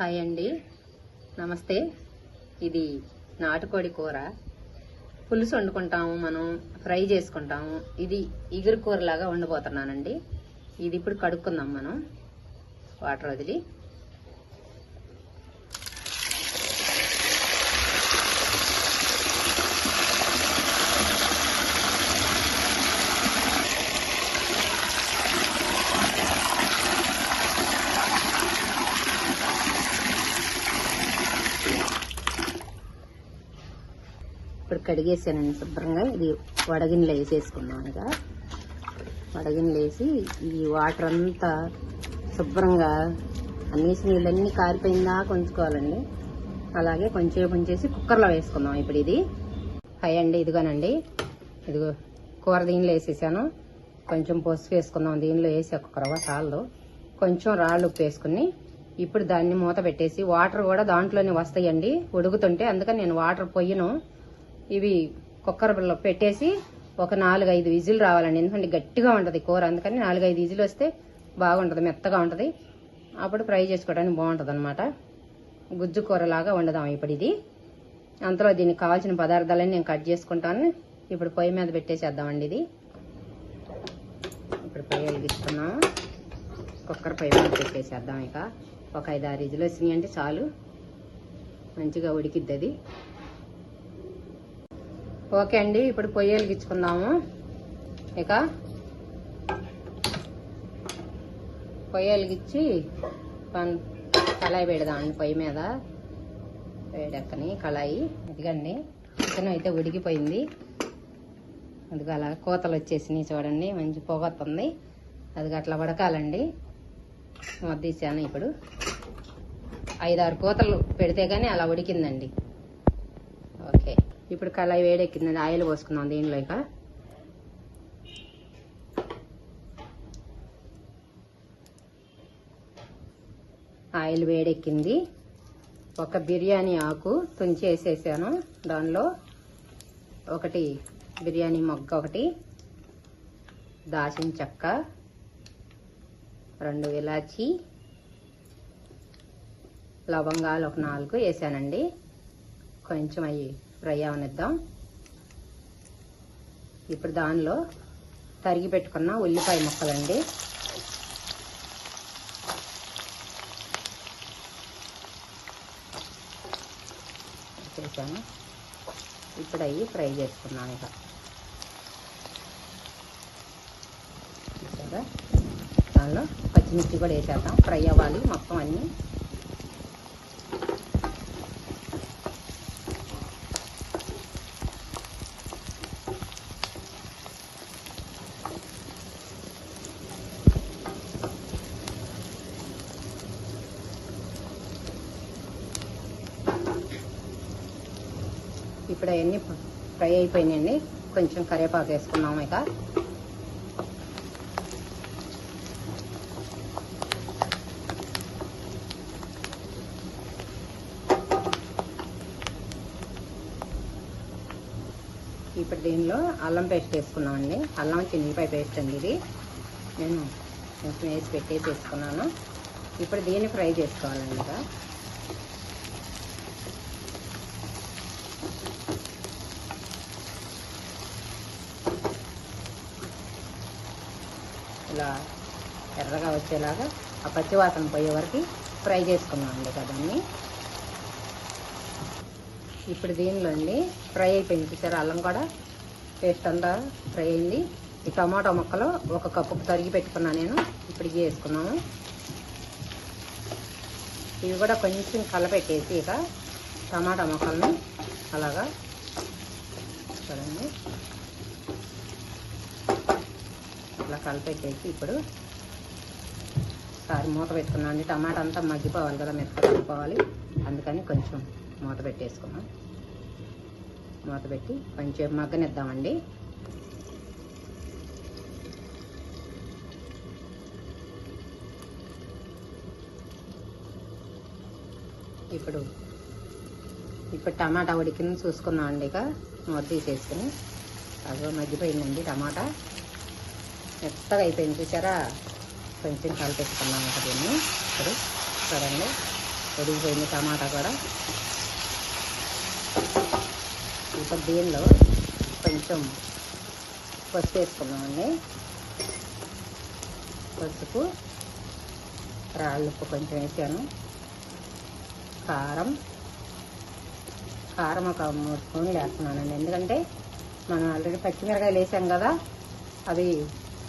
Hi అండి. నమస్తే. ఇది నాటుకోడి కూర. పులుసు వండుకుంటాము మనం ఫ్రై చేసుకుంటాము. ఇది ఇగురు కూర లాగా వండిపోతున్నానండి. ఇది ఇప్పుడు కడుక్కుందాం మనం. వాటర్ వదిలి. ఇప్పుడు కడిగేసానండి శుభ్రంగా. ఇది వడగిన్నెలు వేసేసుకున్నాం ఇక వడగిన్నెలు వేసి ఈ వాటర్ అంతా శుభ్రంగా అన్నేసి నీళ్ళన్నీ కారిపోయిందా కొంచుకోవాలండి. అలాగే కొంచెం ఉంచేసి కుక్కర్లో వేసుకుందాం ఇప్పుడు ఇది. హై అండి ఇదిగోనండి. ఇదిగో కూర దీనిలో వేసేసాను. కొంచెం పసుపు వేసుకుందాం. దీనిలో వేసి ఒక రవ్వ కొంచెం రాళ్ళు ఉప్పు వేసుకుని ఇప్పుడు దాన్ని మూత పెట్టేసి వాటర్ కూడా దాంట్లోనే వస్తాయండి ఉడుకుతుంటే. అందుకని నేను వాటర్ పొయ్యను ఇవి కుక్కర్లో పెట్టేసి ఒక నాలుగు ఐదు విజిల్ రావాలండి. ఎందుకంటే గట్టిగా ఉంటుంది కూర. అందుకని నాలుగు ఐదు విజిల్ వస్తే బాగుంటుంది మెత్తగా ఉంటుంది. అప్పుడు ఫ్రై చేసుకోవడానికి బాగుంటుంది అనమాట గుజ్జు కూరలాగా వండుదాం ఇప్పుడు ఇది. అంతలో దీనికి కావాల్సిన పదార్థాలన్నీ నేను కట్ చేసుకుంటాను. ఇప్పుడు పొయ్యి మీద పెట్టేసేద్దామండి ఇది. ఇప్పుడు పొయ్యి వెలిగిస్తున్నాము కుక్కర్ పొయ్యి మీద పెట్టేసేద్దాం ఇక. ఒక ఐదు ఆరు ఇజులు వచ్చినాయి అంటే చాలు. మంచిగా ఉడికిద్ది అది ఓకే అండి ఇప్పుడు పొయ్యి వెలిగించుకుందాము ఇక పొయ్యి వెలిగించి పన్- కళాయి పెడదామండి పొయ్యి మీద. వేడెక్కని కళాయి. ఇదిగండి చికెన్ అయితే ఉడికిపోయింది. అందుకు అలా కోతలు వచ్చేసినాయి చూడండి మంచి పొగొస్తుంది అది అట్లా ఉడకాలండి. తీసాను ఇప్పుడు. ఐదారు కోతలు పెడితే కానీ అలా ఉడికిందండి. ఇప్పుడు కళాయి వేడెక్కింది ఆయిల్ పోసుకుందాం దీనిలో ఇక. ఆయిల్ వేడెక్కింది. ఒక బిర్యానీ ఆకు తుంచి వేసేసాను దానిలో. ఒకటి బిర్యానీ మొగ్గ ఒకటి దాచిన చెక్క రెండు ఇలాచి లవంగాలు ఒక నాలుగు వేసానండి. కొంచెం అవి ఫ్రై అవనిద్దాం ఇప్పుడు దానిలో తరిగి పెట్టుకున్న ఉల్లిపాయ ముక్కలండి. చేశాను ఇప్పుడు అవి ఫ్రై చేసుకున్నాను ఇక. దానిలో పచ్చిమిర్చి కూడా వేసేద్దాం. ఫ్రై అవ్వాలి. మొత్తం అన్నీ ఇప్పుడు అవన్నీ ఫ్రై అయిపోయినాయండి. కొంచెం కరివేపాకు వేసుకున్నాము ఇక. ఇప్పుడు దీనిలో అల్లం పేస్ట్ వేసుకున్నామండి. అల్లం చిన్నపాయ పేస్ట్ అండి ఇది. నేను కొంచెం వేసి పెట్టేసి వేసుకున్నాను. ఇప్పుడు దీన్ని ఫ్రై చేసుకోవాలండి ఇక. ఇలా ఎర్రగా వచ్చేలాగా ఆ పచ్చివాసన పోయే వరకు ఫ్రై చేసుకున్నామండి కదండి ఇప్పుడు దీనిలో అండి ఫ్రై అయిపోయింది చూసారు? అల్లం కూడా పేస్ట్ అంతా ఫ్రై అయింది. ఈ టమాటో ముక్కలు ఒక కప్పుకు తరిగి పెట్టుకున్నాను నేను. ఇప్పుడు వేసుకున్నాము. ఇవి కూడా కొంచెం కలపెట్టేసి ఇక టమాటా ముక్కలను అలాగా చూడండి. ఇట్లా కలిపెట్టేసి ఇప్పుడు సారి మూత పెట్టుకున్నాం అండి. టమాటా అంతా మగ్గిపోవాలి కదా మెత్తగా మగ్గిపోవాలి అందుకని కొంచెం మూత పెట్టేసుకున్నాం. మూత పెట్టి కొంచెం మగ్గనిద్దామండి. ఇప్పుడు ఇప్పుడు టమాటా ఉడికింది చూసుకున్నాం అండి ఇక. మూత తీసేసుకుని అదో మగ్గిపోయిందండి టమాటా. మెత్తగా అయిపోయింది చూసారా? కొంచెం కలిపెట్టుకున్నాము ఒక దీన్ని. ఇప్పుడు చూడండి ఉడికిపోయింది టమాటా కూడా. ఇప్పుడు దీనిలో కొంచెం పసుపు వేసుకున్నామండి పసుపు రాళ్ళు ఉప్పు కొంచెం వేసాను. కారం కారం ఒక మూడు స్పూన్లు వేస్తున్నానండి. ఎందుకంటే మనం ఆల్రెడీ పచ్చిమిరకాయలు వేసాం కదా అది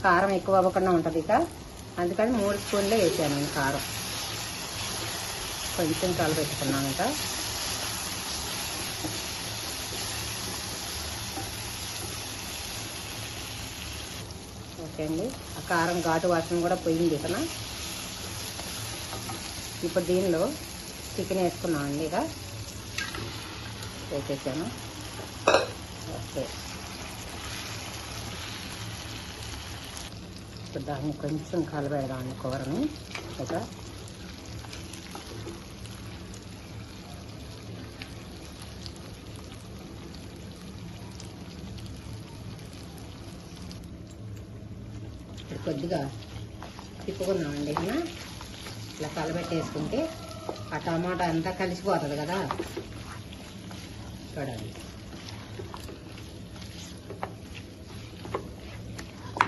కారం ఎక్కువ అవ్వకుండా ఉంటుంది ఇక. అందుకని మూడు స్పూన్లే వేసాను నేను కారం. కొంచెం కలపెట్టుకున్నాను ఇక. ఓకే అండి. ఆ కారం ఘాటు వాసన కూడా పోయింది ఇకన ఇప్పుడు దీనిలో చికెన్ వేసుకున్నాం అండి ఇక. వేసేసాను. ఓకే. ఇప్పుడు కొంచెం కలబెడదాము కూరని ఒక ఇప్పుడు కొద్దిగా తిప్పుకున్నామండి ఇక ఇట్లా కలబెట్టేసుకుంటే ఆ టమాటా అంతా కలిసిపోతుంది కదా? చూడండి.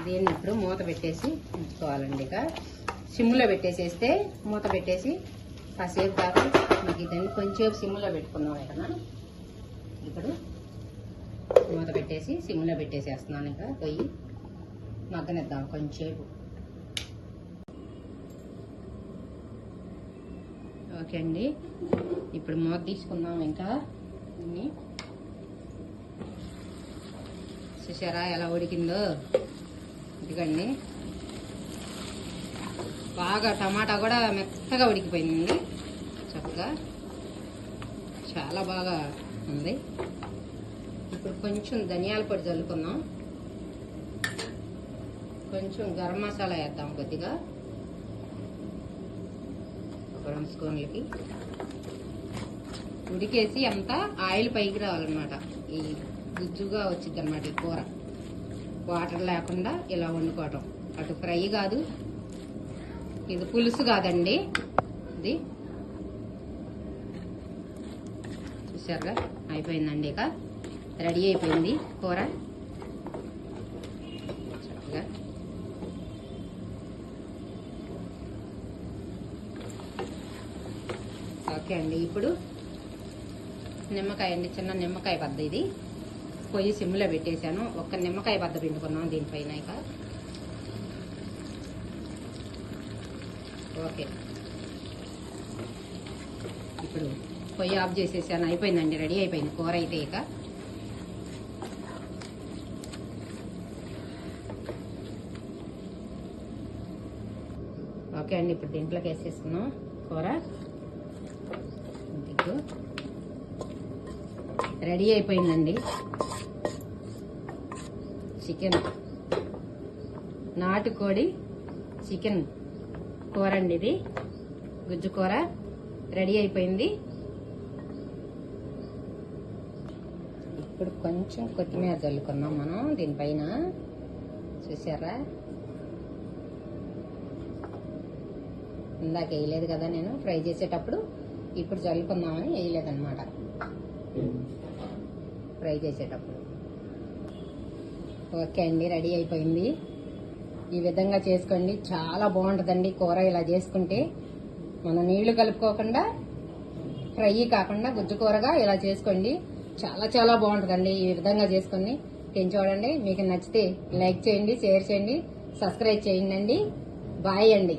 దీన్ని ఇప్పుడు మూత పెట్టేసి ఉంచుకోవాలండి ఇక. సిమ్లో పెట్టేసేస్తే మూత పెట్టేసి కాసేపు దాకా మీకు దాన్ని కొంచెం సిమ్లో పెట్టుకున్నాం ఇక్కడ ఇప్పుడు మూత పెట్టేసి సిమ్లో పెట్టేసేస్తున్నాను ఇక. పొయ్యి మగ్గనిద్దాం కొంచెంసేపు. ఓకే అండి. ఇప్పుడు మూత తీసుకుందాం ఇంకా. చూసారా ఎలా ఉడికిందో? ఇదిగండి. బాగా టమాటా కూడా మెత్తగా ఉడికిపోయింది చక్కగా చాలా బాగా ఉంది. ఇప్పుడు కొంచెం ధనియాల పొడి చల్లుకుందాం. కొంచెం గరం మసాలా వేద్దాం కొద్దిగా. ఒక రెండు స్పూన్లకి. ఉడికేసి అంతా ఆయిల్ పైకి రావాలన్నమాట. ఈ గుజ్జుగా వచ్చింది అనమాట ఈ కూర. వాటర్ లేకుండా ఇలా వండుకోవటం. అటు ఫ్రై కాదు. ఇది పులుసు కాదండి. ఇది చూసారుగా? అయిపోయిందండి ఇక. రెడీ అయిపోయింది కూర. చక్కగా. ఓకే అండి ఇప్పుడు నిమ్మకాయ అండి చిన్న నిమ్మకాయ బద్ద ఇది. పొయ్యి సిమ్లో పెట్టేశాను. ఒక్క నిమ్మకాయ బద్ద పిండుకున్నాను దీనిపైన ఇక. ఓకే. ఇప్పుడు పొయ్యి ఆఫ్ చేసేసాను. అయిపోయిందండి రెడీ అయిపోయింది. కూర అయితే ఇక. ఓకే అండి ఇప్పుడు దీంట్లోకి వేసేసుకున్నాం కూర. రెడీ అయిపోయిందండి. చికెన్. నాటుకోడి చికెన్ కూర అండి ఇది. గుజ్జు కూర రెడీ అయిపోయింది. ఇప్పుడు కొంచెం కొత్తిమీర చల్లుకున్నాం మనం దీనిపైన. చూసారా? ఇందాక వేయలేదు కదా నేను ఫ్రై చేసేటప్పుడు ఇప్పుడు చల్లుకుందామని వేయలేదన్నమాట. ఫ్రై చేసేటప్పుడు. ఓకే అండి రెడీ అయిపోయింది. ఈ విధంగా చేసుకోండి చాలా బాగుంటుందండి కూర ఇలా చేసుకుంటే. మనం నీళ్ళు కలుపుకోకుండా ఫ్రై కాకుండా గుజ్జు కూరగా ఇలా చేసుకోండి. చాలా చాలా బాగుంటుందండి ఈ విధంగా చేసుకొని. తిని చూడండి మీకు నచ్చితే లైక్ చేయండి షేర్ చేయండి సబ్స్క్రైబ్ చేయండి. బాయ్ అండి.